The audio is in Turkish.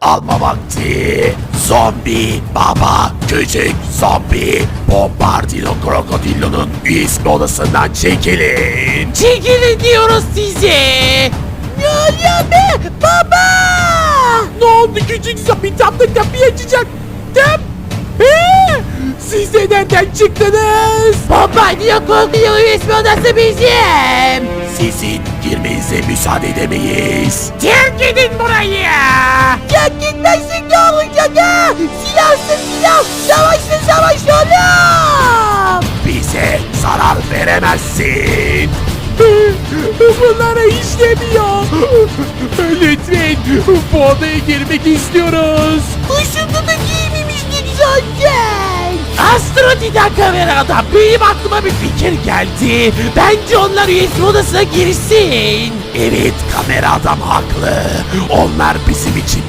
alma vakti. Zombi baba küçük zombi Bombardino Krokodillo'nun ismi odasından çekilin. Çekilin diyoruz size. Oluyor be baba? Ne oldu küçük zombi tam da kapıyı açacaktım. Ee, siz de nereden çıktınız? Bombardino korkuyor resmi odası bizim. Sizin girmenize müsaade edemeyiz. Terk edin Oğlum. Bize zarar veremezsin. Bunlara işlemiyor. Lütfen bu odaya girmek istiyoruz. Işıklı da giymemiştik zaten. Astrodiden kameradan benim aklıma bir fikir geldi. Bence onlar USB odasına girsin. Evet kamera adam haklı. Onlar bizim için